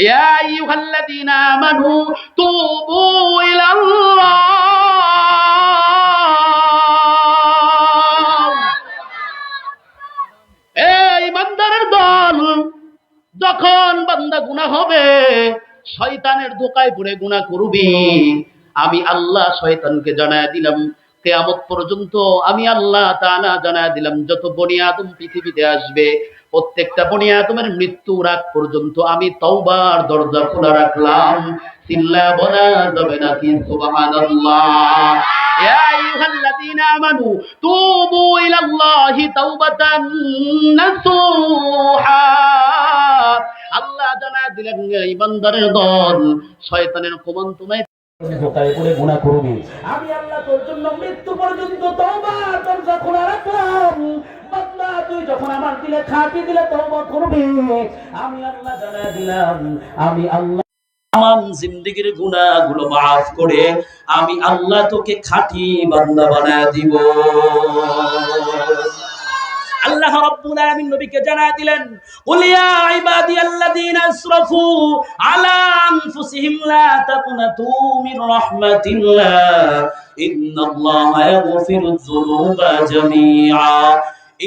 এই বান্দারের যখন বান্দা গুনাহ হবে, শয়তানের ধোকায় পড়ে গুনাহ করবি। আমি আল্লাহ শয়তানকে জানায় দিলাম কেয়ামত পর্যন্ত আমি আল্লাহ তাআলা জানায় দিলাম যত বনি আদম পৃথিবীতে আসবে প্রত্যেকটা বনি আদমের মৃত্যুর আগ পর্যন্ত আমি তওবার দরজা খোলা রাখলাম চিল্লা বলা যাবে নাকি সুবহানাল্লাহ يا أيها الذين آمنوا توبوا إلى الله توبة نصوحا আল্লাহ জানা দিলেন ইমানদারের দল শয়তানের কুমন্ত্রণায় করবি। আমি আল্লাহ তোর জন্য মৃত্যু পর্যন্ত রাখলাম। তুই যখন আমার দিলে দিলে করবি, আমি আল্লাহ জানাই দিলাম, আমি আল্লাহ মাফ করে আমি আল্লাহ তোকে খাঁটি বান্দা বানায় দিব। আল্লাহ রাব্বুল আলামিন নবীকে জানায় দিলেন, কুল ইয়া ইবাদিয়াল্লাযীনা আসরাফু আলা আনফুসিহিম লা তাকুনাতু মির রাহমাতিল্লাহ। ইন্নাল্লাহা ইয়াগফিরুয যুনুবা জামিআ।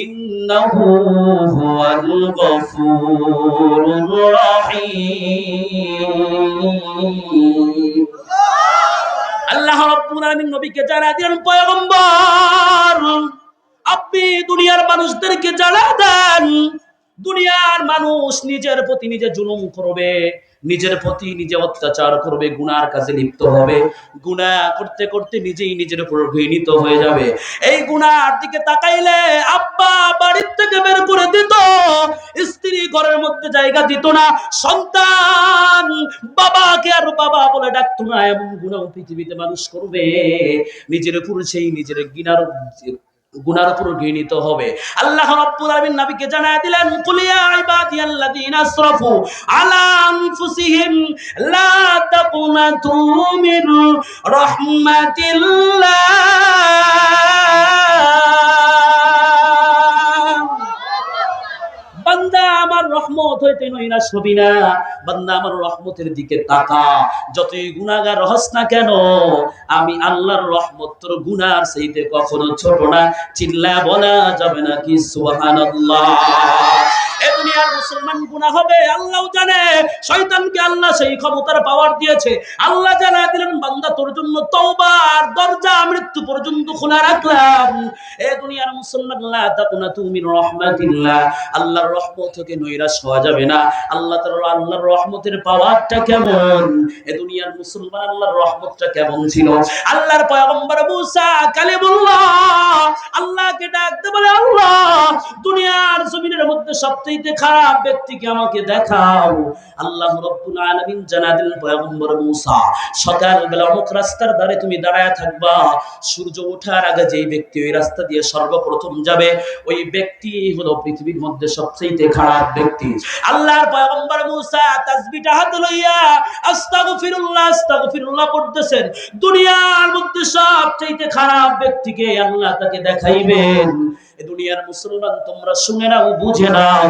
ইন্নাহু হুয়াল গফুরুর রহিম। আল্লাহ রাব্বুল আলামিন নবীকে জানায় দিলেন, পয়গম্বর আপনি দুনিয়ার মানুষদেরকে জানা দেন। দুনিয়ার মানুষ নিজের প্রতি নিজে জুলুম করবে, নিজের প্রতি নিজে অত্যাচার করবে, গুনার কাজে লিপ্ত হবে। গুনাহ করতে করতে নিজেই নিজের উপর ঘৃণিত হয়ে যাবে। এই গুনার দিকে তাকাইলে আব্বা বাড়ির থেকে বের করে দিত, স্ত্রী ঘরের মধ্যে জায়গা দিত না, সন্তান বাবাকে আর বাবা বলে ডাকতো না, এমন গুণাও পৃথিবীতে মানুষ করবে। নিজের উপর সেই নিজের গিনার গুনার উপর ঘৃণিত হবে। আল্লাহ রাব্বুল আলামিন নবীকে জানায় দিলেন কুলিয়া ইবাদিয়াল্লাযীনা আসরাফু আলা আনফুসিহিম লা তাকুনাতু মির রাহমাতিল্লাহ। বান্দা আমার রহমত হইতে নৈরাশ হবি না। বান্দা আমার রহমতের দিকে তাকা যতই গুনাহগার রহস না কেন, আমি আল্লাহর রহমত তোর গুনার সেইতে কখনো ছোট না। চিল্লা বলা যাবে না কি সুবহানাল্লাহ। দুনিয়ার মুসলমান গুনাহ হবে আল্লাহও জানে। শয়তানকে আল্লাহ সেই ক্ষমতার পাওয়ার দিয়েছে। আল্লাহ জানা দিলেন, বান্দা তোর জন্য তওবার দরজা মৃত্যু পর্যন্ত খোলা রাখলাম। এ দুনিয়ার মুসলমান, লা তাকুনা তুমি রহমাতিল্লাহ। আল্লাহর রহমত থেকে নৈরাশ হওয়া যাবে না। আল্লাহ তার আল্লাহর রহমতের পাওয়ারটা কেমন? এ দুনিয়ার মুসলমান, আল্লাহর রহমতটা কেমন ছিল? আল্লাহর পয়গম্বর মুসা কালিমুল্লাহ, আল্লাহকে ডাকতে বলে, আল্লাহ, দুনিয়ার জমিনের মধ্যে সবচেয়ে খারাপ ব্যক্তিকে আমাকে দেখাও। আল্লাহ রব্বুল আলামিন জানা দিলেন, পয়গম্বর সকালবেলা অমুক রাস্তার ধারে তুমি দাঁড়ায় থাকবা। সূর্য ওঠার আগে যেই ব্যক্তি ওই রাস্তা দিয়ে সর্বপ্রথম যাবে, ওই ব্যক্তি হলো পৃথিবীর মধ্যে সবচেয়ে খারাপ ব্যক্তি। আল্লাহর পয়গম্বর মুসা তাসবিহটা হাতে লইয়া আস্তাগফিরুল্লাহ আস্তাগফিরুল্লাহ পড়তেছেন। দুনিয়ার মধ্যে সবচেয়ে খারাপ ব্যক্তিকে আল্লাহ তাকে দেখাইবেন। দুনিয়ার মুসলমান তোমরা শুনে নাও, বুঝে নাও।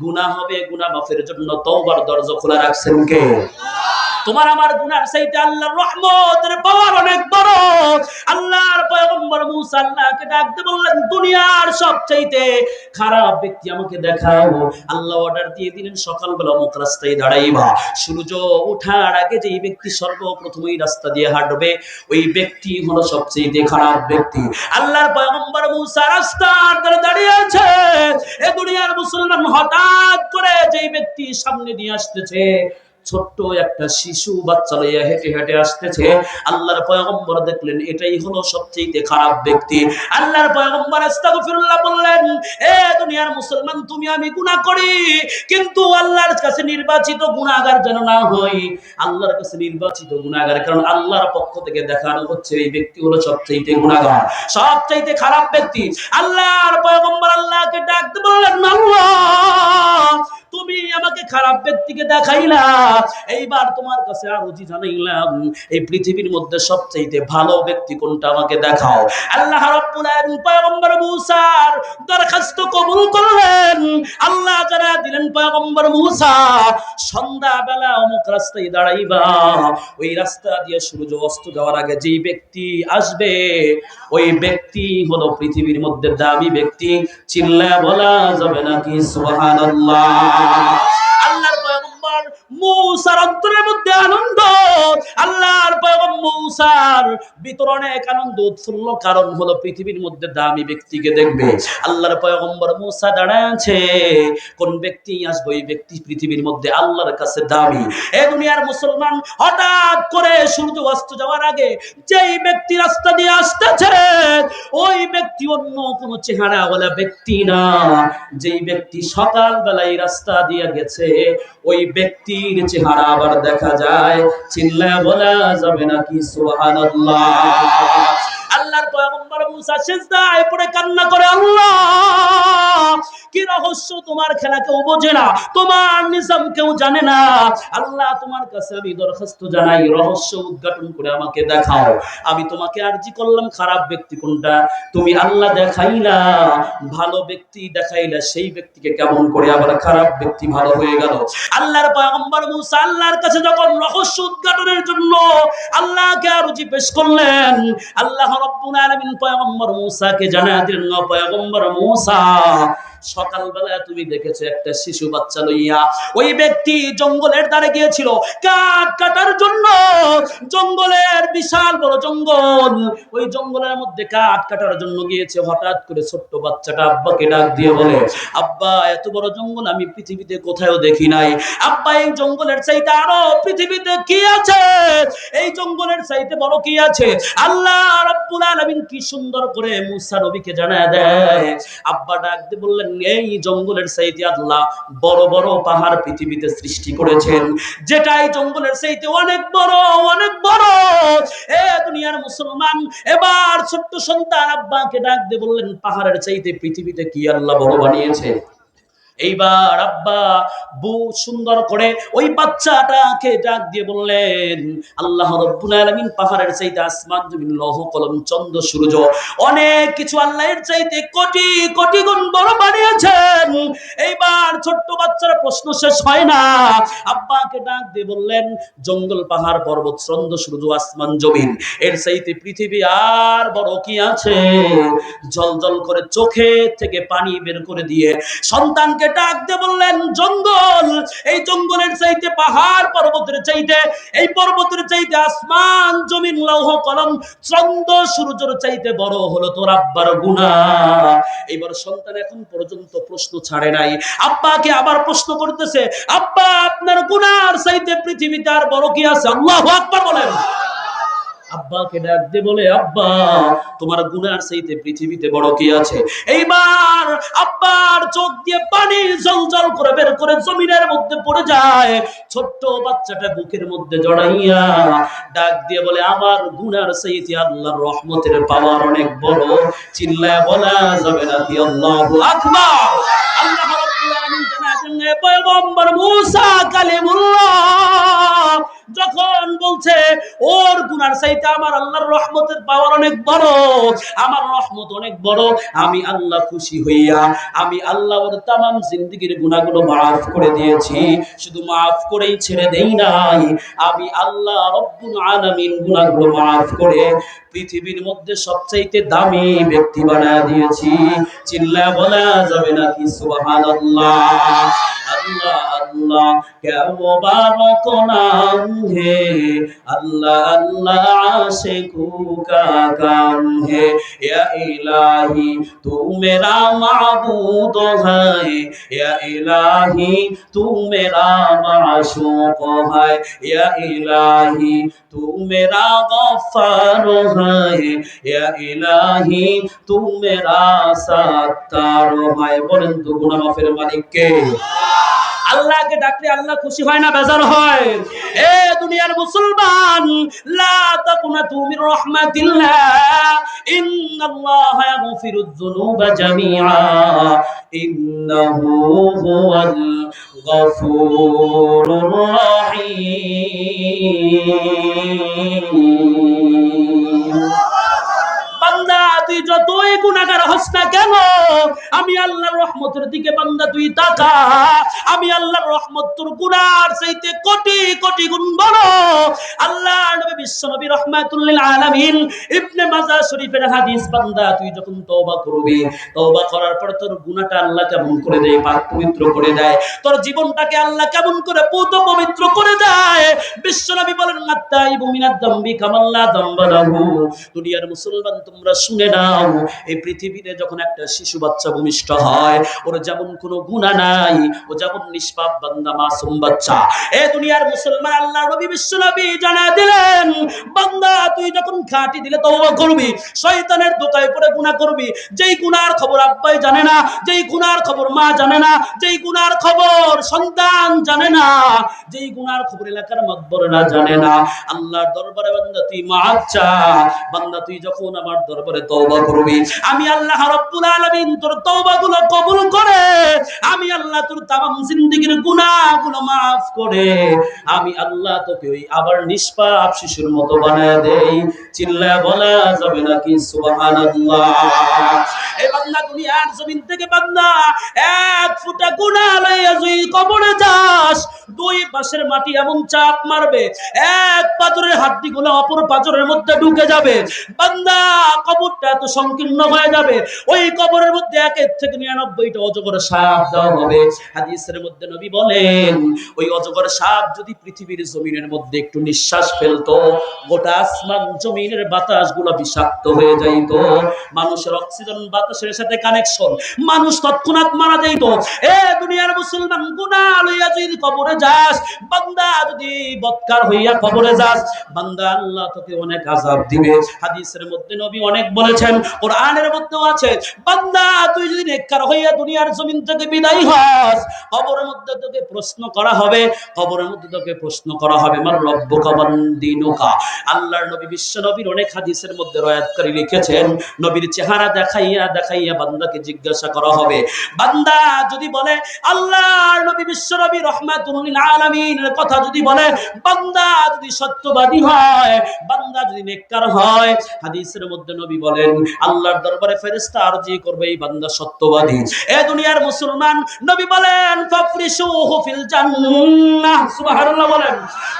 গুনাহ হবে, গুনাহ মাফের জন্য তওবার দরজা খোলা রাখছেন কে? তোমার আমার গুনার চাইতে আল্লাহর রহমতের পাওয়ার অনেক বড়। আল্লাহর পয়গম্বর মুসা আল্লাহকে ডাকতে বললেন, দুনিয়ার সবচাইতে খারাপ ব্যক্তি আমাকে দেখাও। আল্লাহ অর্ডার দিয়ে দিলেন, সকালবেলা অমুক রাস্তায় দাঁড়াইবা। সূর্য ওঠার আগে যেই ব্যক্তি সর্বপ্রথম ওই রাস্তা দিয়ে হাঁটবে, ওই ব্যক্তি হলো সবচেয়ে খারাপ ব্যক্তি। আল্লাহর পয়গম্বর মুসা রাস্তার ধারে দাঁড়িয়ে আছে। এ দুনিয়ার মুসলমান হঠাৎ করে যেই ব্যক্তি সামনে নিয়ে আসতেছে ছোট্ট একটা শিশু বাচ্চা লইয়া হেঁটে হেঁটে আসতেছে। আল্লাহর পয়গম্বর দেখলেন, এটাই হলো সবচেয়ে খারাপ ব্যক্তি। আল্লাহর পয়গম্বর আস্তাগফিরুল্লাহ বললেন, এ দুনিয়ার মুসলমান, তুমি আমি গুনাহ করি, কিন্তু আল্লাহর কাছে নির্বাচিত গুনাহগার যেন না হই। আল্লাহর কাছে নির্বাচিত গুনাহগার, কারণ আল্লাহর পক্ষ থেকে দেখানো হচ্ছে এই ব্যক্তি হলো সবচেয়ে গুনাহগার সবচেয়ে খারাপ ব্যক্তি। আল্লাহর পয়গম্বর আল্লাহকে ডাকতে বললেন, আল্লাহ তুমি আমাকে খারাপ ব্যক্তিকে দেখাইলা। এইবার তোমার কাছে আরজি জানাইলাম, এই পৃথিবীর মধ্যে সবচাইতে ভালো ব্যক্তি কোনটা আমাকে দেখাও। আল্লাহ রাব্বুল পয়গম্বর মূসার দরখাস্ত কবুল করলেন। আল্লাহ যারা দিলেন পয়গম্বর মূসা, সন্ধ্যাবেলা অমুক রাস্তায় দাঁড়াইবা। ওই রাস্তা দিয়ে সূর্য অস্ত যাওয়ার আগে যেই ব্যক্তি আসবে, ওই ব্যক্তি হলো পৃথিবীর মধ্যে দামি ব্যক্তি। চিল্লা বলা যাবে নাকি? সুবহানাল্লাহ। আল্লাহর মূসার অন্তরের মধ্যে আনন্দ। আল্লাহর মূসার ভিতরে অনেক আনন্দ, উৎফুল্ল কারণ হলো পৃথিবীর মধ্যে দামি ব্যক্তিকে দেখবে। আল্লাহর পয়গম্বর মূসা কোন ব্যক্তি আসবে, ওই ব্যক্তি পৃথিবীর মধ্যে আল্লাহর কাছে দামি। এ দুনিয়ার মুসলমান হঠাৎ করে সূর্য অস্ত যাওয়ার আগে যেই ব্যক্তি রাস্তা দিয়ে আসতেছে ওই ব্যক্তি অন্য কোনো চেহারাওয়ালা ব্যক্তি না। যেই ব্যক্তি সকাল বেলায় রাস্তা দিয়ে গেছে ওই ব্যক্তির চেহারা আবার দেখা যায়। চিল্লা বলা যাবে নাকি? সুবহানাল্লাহ। আল্লাহর পয়গম্বর মুসা সিজদায় পড়ে কান্না করে আল্লাহ। রহস্য তোমার খেলা কেউ বোঝে না, তোমার নিজাম কেউ জানে না। আল্লাহ তোমার কাছে আমি দরখাস্ত জানাই, রহস্য উদ্ঘাটন করে আমাকে দেখাও। আমি তোমাকে আরজি করলাম, খারাপ ব্যক্তি কোনটা? তুমি আল্লাহ দেখাইলা, ভালো ব্যক্তি দেখাইলা, সেই ব্যক্তিকে কেমন করে আবার খারাপ ব্যক্তি ভালো হয়ে গেল? আল্লাহর পয়গম্বর মুসা আল্লাহর কাছে যখন রহস্য উদ্ঘাটনের জন্য আল্লাহকে আরজি পেশ করলেন, আল্লাহ রব্বুল আলামিন পয়গম্বর মুসাকে জানায় দিলেন পয়গম্বর মুসা সকালবেলা তুমি দেখেছ একটা শিশু বাচ্চা লইয়া ওই ব্যক্তি জঙ্গলের ধারে গিয়েছিল। কাঠ কাটার জন্য জঙ্গলের বিশাল বড় জঙ্গল। ওই জঙ্গলের মধ্যে কাঠ কাটার জন্য গিয়েছে। হঠাৎ করে ছোট্ট বাচ্চাটা আব্বাকে ডাক দিয়ে বলে, আব্বা, এত বড় জঙ্গল আমি পৃথিবীতে কোথাও দেখি নাই। আব্বা, এই জঙ্গলের চাইতে আরও পৃথিবীতে কি আছে? এই জঙ্গলের চাইতে বড় কি আছে? আল্লাহ রাব্বুল আলামিন কি সুন্দর করে মুসা নবীকে জানায় দেয়। আব্বা ডাক দিয়ে বললেন এই জঙ্গলের চাইতে আল্লাহ বড় বড় পাহাড় পৃথিবীতে সৃষ্টি করেছেন। যেটা এই জঙ্গলের চাইতে অনেক বড় অনেক বড়। এ দুনিয়ার মুসলমান, এবার ছোট্ট সন্তান আব্বাকে ডাক দিয়ে বললেন, পাহাড়ের চাইতে পৃথিবীতে কি আল্লাহ বড় বানিয়েছে? এইবার আব্বা বউ সুন্দর করে ওই বাচ্চাটাকে ডাক দিয়ে বললেন, আল্লাহ রব্বুল আলামিন পাহাড়ের চাইতে আসমান, জমিন, লৌহ, কলম, চন্দ্র, সূর্য, অনেক কিছু আল্লাহর চাইতে কোটি কোটি গুণ বড় বানিয়েছেন। এইবার ছোট্ট বাচ্চার প্রশ্ন শেষ হয় না। আব্বাকে ডাক দিয়ে বললেন, জঙ্গল, পাহাড়, পর্বত, চন্দ্র, সূর্য, আসমান, জমিন, এর চাইতে পৃথিবী আর বড় কি আছে? জল জল করে চোখে থেকে পানি বের করে দিয়ে সন্তানকে ডাক দিয়ে বললেন জঙ্গল। এই জঙ্গলের চাইতে পাহাড় পর্বতের চাইতে, এই পর্বতের চাইতে আসমান, জমিন, লৌহ, কলম, চন্দ্র, সূর্যের চাইতে বড় হলো তোর আব্বার গুণা। এইবার সন্তান এখন পর্যন্ত প্রশ্ন ছাড়ে নাই। আব্বাকে আবার প্রশ্ন করতেছে, আব্বা, আপনার গুনার চাইতে পৃথিবীতে আর বড় কি আছে? আল্লাহ আকবার বলেন। আব্বাকে ডাক দিয়ে বলে, আব্বা, তোমার গুনার চাইতে পৃথিবীতে বড় কি আছে? এইবার আব্বার চোখ দিয়ে পানি জল জল করে বের করে জমিনের মধ্যে পড়ে যায়। ছোট্ট বাচ্চাটা বুকের মধ্যে জড়াইয়া ডাক দিয়ে বলে, আমার গুনার চাইতে আল্লাহর রহমতের পাওয়ার অনেক বড়। চিল্লায় বলা যাবে না কি আল্লাহু আকবার। আল্লাহ রাব্বুল আলামিন জানাতেন পয়গম্বর মুসা কালিমুল্লাহ যখন বলছে, ওর গুনার চাইতে আমার আল্লাহর রহমতের পাওয়ার অনেক বড়, আমার রহমত অনেক বড়, আমি আল্লাহ খুশি হইয়া, আমি আল্লাহ ওর তামাম জিন্দিগির গুনাহগুলো মাফ করে দিয়েছি, শুধু মাফ করেই ছেড়ে দেই নাই, আমি আল্লাহ রব্বুল আলামিন গুনাহগুলো মাফ করে পৃথিবীর মধ্যে সবচাইতে দামি ব্যক্তি বানায় দিয়েছি। চিল্লা বলা যাবে না কি সুবহানাল্লাহ। আল্লাহ আল্লাহ কেও বাবা কোনাম হে আল্লাহ আল্লাহ আশে কুকা কাম হে ইলাহি তু মেরা মাবুদ হায়। ইয়া ইলাহি তুমি মেরা মাশুক হায়। ইয়া ইলাহি তুমি গফার হায়। ইলাহি তুমি মেরা সাত্তার বলেন তো, গুনাহ মাফের মালিক কে আল্লাহ আল্লাহকে ডাকলে আল্লাহ খুশি হয় না, বেজার হয়। এ দুনিয়ার মুসলমান, লা তাকুনাতু মির রাহমাতিল্লাহ, ইন্নাল্লাহা ইয়াগফিরুয যুনুবা জামিআ, ইন্নাহু হুয়াল গফুরুর রহিম। তুই যতই গুনাহগার হস না কেন, আমি আল্লাহর রহমতের দিকে বান্দা তুই তাকা। আমি আল্লাহর রহমত তোর গুনার চাইতে কোটি কোটি গুণ বড়। আল্লাহ নবী বিশ্ব নবী রহমাতুল্লিল আলামিন ইবনে মাজাহ শরীফের হাদিস, বান্দা তুই যখন তওবা করবি, তওবা করার পর তোর গুনাহটা আল্লাহ কেমন করে দেয়, পাক পবিত্র করে দেয়, তোর জীবনটাকে আল্লাহ কেমন করে পুত পবিত্র করে দেয়। বিশ্ব নবী বলেন আত্তাইবু মিনাদ দামবি কামাল্লা দামবালাহু দুনিয়ার মুসলমান তোমরা শুনে নাও এই পৃথিবীতে যখন একটা শিশু বাচ্চা ভূমিষ্ঠ হয়, ওর যেমন কোনো গুণা নাই, ও যেমন নিষ্পাপ বান্দা, মাসুম বাচ্চা। এ দুনিয়ার মুসলমান আল্লাহ নবী, বিশ্ব নবী জানা দিলেন, বান্দা, তুই যখন খাঁটি দিলে তওবা করবি, শয়তানের দোকায় পড়ে গুনাহ করবি। যেই গুনার খবর আব্বাই জানে না, যেই গুনার খবর মা জানে না, যেই গুনার খবর সন্তান জানে না, যেই গুনার খবর এলাকার মতবর না জানে না। আল্লাহর দরবারে বান্দা, তুই মাফ চা। বান্দা, তুই যখন আমার দরবারে তওবা করবি। আমি আল্লাহ রাব্বুল আলামিন তোর তওবাগুলো কবুল করে, আমি আল্লাহ তোর তামাম জিন্দেগীর গুনাহগুলো মাফ করে, আমি আল্লাহ তোকে ওই আবার নিষ্পাপ শিশুর মতো বানায় দেই। চিল্লা বলা যাবে নাকি সুবহানাল্লাহ। এই বান্দা দুনিয়ার জমিন থেকে বান্দা, এক ফুটা গুনাহ লইয়া তুই কবরে যাস। দুই পাশের মাটি এমন চাপ মারবে, এক পাথরের হাড্ডি গুলো অপর পাথরের মধ্যে ঢুকে যাবে। বান্দা, কবরটা এত সংকীর্ণ হয়ে যাবে। ওই কবরের মধ্যে একের থেকে নিরানব্বইটা অজগর সাপ দেওয়া হবে। হাদিসের মধ্যে নবী বলেন, ওই অজগর সাপ যদি পৃথিবীর জমিনের মধ্যে একটু নিঃশ্বাস ফেলতো, গোটা আসমান জমিনের বাতাসগুলো বিষাক্ত হয়ে যাইতো। মানুষের অক্সিজেন, বাতাসের সাথে কানেকশন মানুষ তৎক্ষণাৎ মারা যাইতো। এ দুনিয়ার মুসলমান, গুনাহ লইয়া যদি কবরে যাস, বান্দা যদি বৎকার হইয়া কবরে যাস, বান্দা আল্লাহ তোকে অনেক আযাব দিবে। হাদিসের মধ্যে নবী অনেক বলেছেন, কোরআনের মধ্যেও আছে, বান্দা, তুই যদি নেককার হইয়া দুনিয়ার জমিন থেকে বিদায় হস, কবরের মধ্যে তোকে প্রশ্ন করা হবে, কবরের মধ্যে তোকে প্রশ্ন করা হবে, মার রব্বুকা মান দিনুকা। আল্লাহর নবী, বিশ্ব নবীর অনেক হাদিসের মধ্যে রয়াতকারী লিখেছেন, নবীর চেহারা দেখাইয়া দেখাইয়া বান্দাকে জিজ্ঞাসা করা হবে। বান্দা যদি বলে, আল্লাহর নবী, বিশ্ব নবী রহমাতুল আলামিনের কথা যদি বলে, বান্দা যদি সত্যবাদী হয়, বান্দা যদি নেককার হয়, হাদিসের মধ্যে নবী বলেন আল্লাহর দরবারে ফেরেশতা আরজি করবে, এই বান্দা সত্যবাদী। এ দুনিয়ার মুসলমান, নবী বলেন, ফাফরিশুহু ফিল জান্নাহ। সুবহানাল্লাহ বলেন,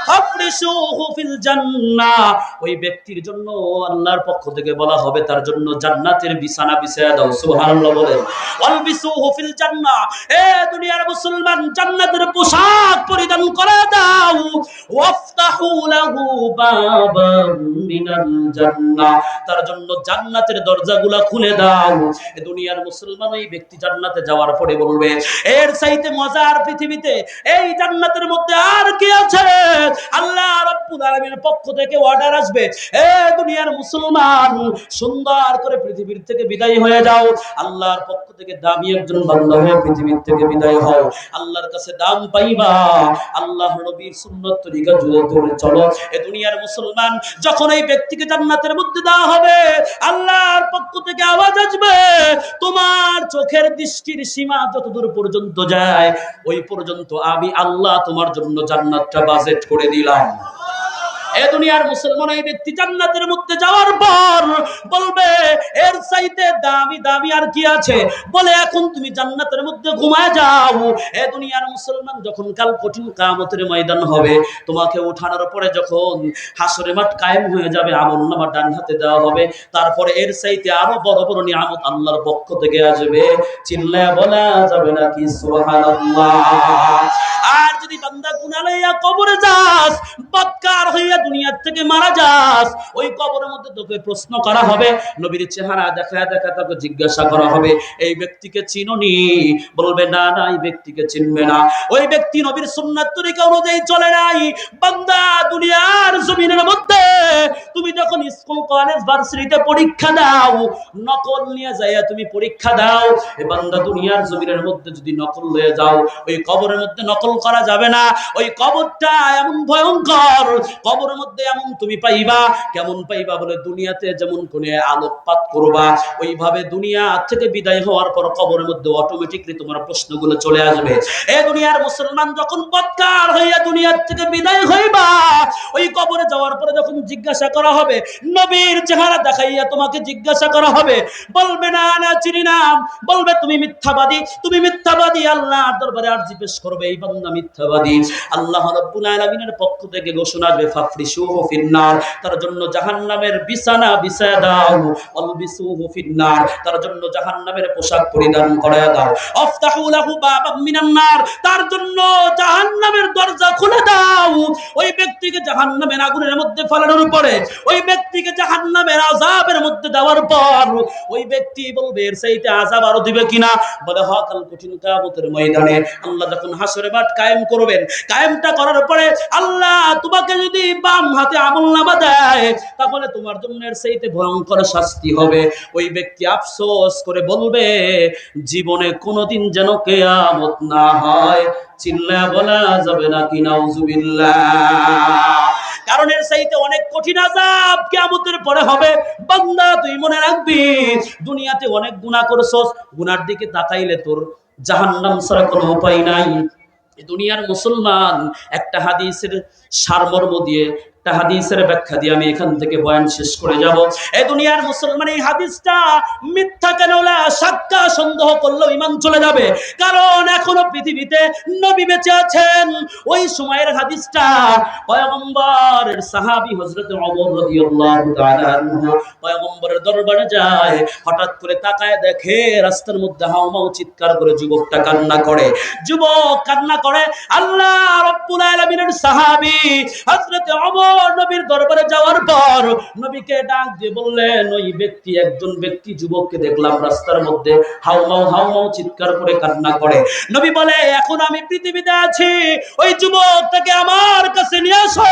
ফাফরিশুহু ফিল জান্নাহ। ওই ব্যক্তির জন্য আল্লাহর পক্ষ থেকে বলা হবে, তার জন্য জান্নাতের বিছানা বিছায়া দাও। সুবহানাল্লাহ বলেন, ওয়ালবিসুহু ফিল জান্নাহ। এ দুনিয়ার মুসলমান, জান্নাতের পোশাক পরিধান করে দাও। ওয়াফতাহু লাহু বাবাম মিনাল জান্নাহ। তার জন্য জান্নাতের দরজাগুলা খুলে দাও। দুনিয়ার মুসলমান ওই ব্যক্তি জান্নাতে যাওয়ার পরে বলবে, এর চাইতে মজার পৃথিবীতে এই জান্নাতের মধ্যে আর কি আছে? আল্লাহ রাব্বুল আলামিনের পক্ষ থেকে অর্ডার আসবে, এ দুনিয়ার মুসলমান, সুন্দর করে পৃথিবীর থেকে বিদায় হয়ে যাও। আল্লাহর পক্ষ থেকে দামি একজন বান্দা হয়ে পৃথিবীর থেকে বিদায় হও। আল্লাহর কাছে দাম পাইবা। আল্লাহ নবীর সুন্নত তরিকা জুড়ে ধরে চলো। এ দুনিয়ার মুসলমান যখন এই ব্যক্তিকে জান্নাতের মধ্যে দেওয়া হবে আল্লাহর পক্ষ থেকে আওয়াজ আসবে। তোমার চোখের দৃষ্টির সীমা যতদূর পর্যন্ত যায়, ওই পর্যন্ত আমি আল্লাহ তোমার জন্য জান্নাতটা বাজেট করে দিলাম। এ দুনিয়ার মুসলমান এই ব্যক্তি জান্নাতের মধ্যে যাওয়ার পর বলবে, এর চাইতে দামি দামি আর কি আছে? বলে, এখন তুমি জান্নাতের মধ্যে ঘুমায় যাও। এ দুনিয়ার মুসলমান যখন কাল কঠিন কামতের ময়দান হবে, তোমাকে উঠানোর পরে যখন হাসরে মাঠ কায়েম হয়ে যাবে, আমল নামা ডান হাতে দেওয়া হবে, তারপরে এর চাইতে আরও বড় বড় নিয়ামত আল্লাহর পক্ষ থেকে আসবে। চিল্লায় বলা যাবে নাকি সুবহানাল্লাহ? আর যদি বান্দা গুনাহ লইয়া কবরে যাস, বৎকার হইয়া দুনিয়ার থেকে মারা যাস। ওই কবরের মধ্যে তোকে প্রশ্ন করা হবে, নবীর চেহারা দেখা দেখা তোকে জিজ্ঞাসা করা হবে, এই ব্যক্তিকে চিনোনি? বলবে, না না, এই ব্যক্তিকে চিনবে না। ওই ব্যক্তি নবীর সুন্নাত তরিকা অনুযায়ী চলে নাই। বান্দা দুনিয়ার জমিনের মধ্যে, তুমি যখন স্কুল, কলেজ, ভার্সিটিতে পরীক্ষা দাও, নকল নিয়ে যাইয়া তুমি পরীক্ষা দাও, এ বান্দা দুনিয়ার জমিনের মধ্যে যদি নকল লয়ে যাও, ওই কবরের মধ্যে নকল করা যাবে না। ওই কবরটা এমন ভয়ঙ্কর, কবরের মধ্যে এমন তুমি পাইবা, কেমন পাইবা বলে দুনিয়াতে যেমন কোন আলোকপাত করবা, ওইভাবে দুনিয়া থেকে বিদায় হওয়ার পর কবরের মধ্যে অটোমেটিকলি তোমার প্রশ্নগুলো চলে আসবে। এ দুনিয়ার মুসলমান যখন বৎকার হইয়া দুনিয়ার থেকে বিদায় হইবা, ওই কবরে যাওয়ার পরে যখন জিজ্ঞাসা করা হবে, নবীর চেহারা দেখাইয়া তোমাকে জিজ্ঞাসা করা হবে, বলবে, না না, চিনি না। বলবে, তুমি মিথ্যাবাদী তুমি মিথ্যাবাদী আল্লাহ দরবারে আরজি পেশ করবে, এই বান্দা মিথ্যাবাদী। আল্লাহ রাব্বুল আলামিনের পক্ষ থেকে ঘোষণা আসবে ফাফরিশুহু ফিন্নার, তার জন্য জাহান্নামের বিছানা বিছায়া দাও অলবিসুহু ফিন্নার, তার জন্য জাহান্নামের পোশাক পরিধান করায়া দাও। আফতাহু লাহু বাবাম মিনান নার, তার জন্য জাহান্নামের দরজা খুলে দাও। ওই ব্যক্তিকে জাহান্নামের আগুনের মধ্যে ফেলানোর পরে, ওই ব্যক্তিকে জাহান্নামের আযাবের মধ্যে দেওয়ার পর, ওই ব্যক্তি বলবে, এর চাইতে আযাব আরও দিবে কিনা? বলে হ কাল কঠিন কিয়ামতের ময়দানে। আল্লাহ যখন হাসরে বাট কায়েম করবেন কায়েমটা করার পরে আল্লাহ তোমাকে যদি বাম হাতে আমল নামা দেয়, তাহলে তোমার জন্য চাইতে ভয়ঙ্কর শাস্তি হবে। ওই ব্যক্তি আফসোস করে বলবে, জীবনে কোনোদিন যেন কেয়ামত না হয়। চিল্লা বলা যাবে না কি, নাউজুবিল্লাহ। কারণ এর চাইতে অনেক কঠিন আযাব কিয়ামতের পরে হবে। বান্দা, তুই মনে রাখবি, দুনিয়াতে অনেক গুনাহ করছস গুনার দিকে তাকাইলে তোর জাহান্নাম ছাড়া কোনো উপায় নাই। দুনিয়ার মুসলমান একটা হাদিসের সারমর্ম দিয়ে একটা হাদিসের ব্যাখ্যা দিয়ে আমি এখান থেকে বয়ান শেষ করে যাব। এই দুনিয়ার মুসলমান, এই হাদিসটা মিথ্যা কেন সাক্কা সন্দেহ করলেও ইমান চলে যাবে। কারণ এখনও পৃথিবীতে নবী বেঁচে আছেন। ওই সময়ের হাদিসটা পয়গম্বরের সাহাবী হযরত ওমর রাদিয়াল্লাহু তাআলা পয়গম্বরের দরবারে যায়, হঠাৎ করে তাকায় দেখে রাস্তার মধ্যে হাওমাও চিৎকার করে যুবকটা কান্না করে। যুবক কান্না করে, আল্লাহ রাব্বুল আলামিনের সাহাবী হযরত ওমর নবীর দরবারে যাওয়ার পর নবীকে ডাক দিয়ে বললেন, ওই ব্যক্তি, একজন ব্যক্তি যুবককে দেখলাম রাস্তার মধ্যে হাউমাউ হাউমাউ চিৎকার করে কান্না করে। নবী বলে, এখন আমি পৃথিবীতে আছি, ওই যুবকটাকে আমার কাছে নিয়ে আসো।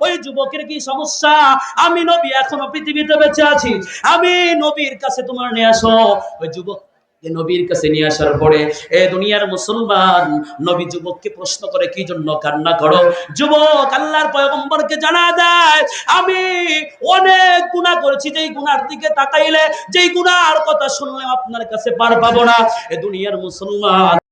ওই যুবকের কি সমস্যা? আমি নবী এখনও পৃথিবীতে বেঁচে আছি। আমি নবীর কাছে তোমার নিয়ে আসো। ওই যুবক এ নবীর কাছে নিয়ে আসার পরে, এ দুনিয়ার মুসলমান, নবী যুবককে প্রশ্ন করে, কি জন্য কান্না করো? যুবক আল্লাহর পয়গম্বরকে জানা দেয়, আমি অনেক গুনাহ করেছি, যেই গুণার দিকে তাকাইলে, যেই গুণার কথা শুনলে আপনার কাছে পার পাবো না। এ দুনিয়ার মুসলমান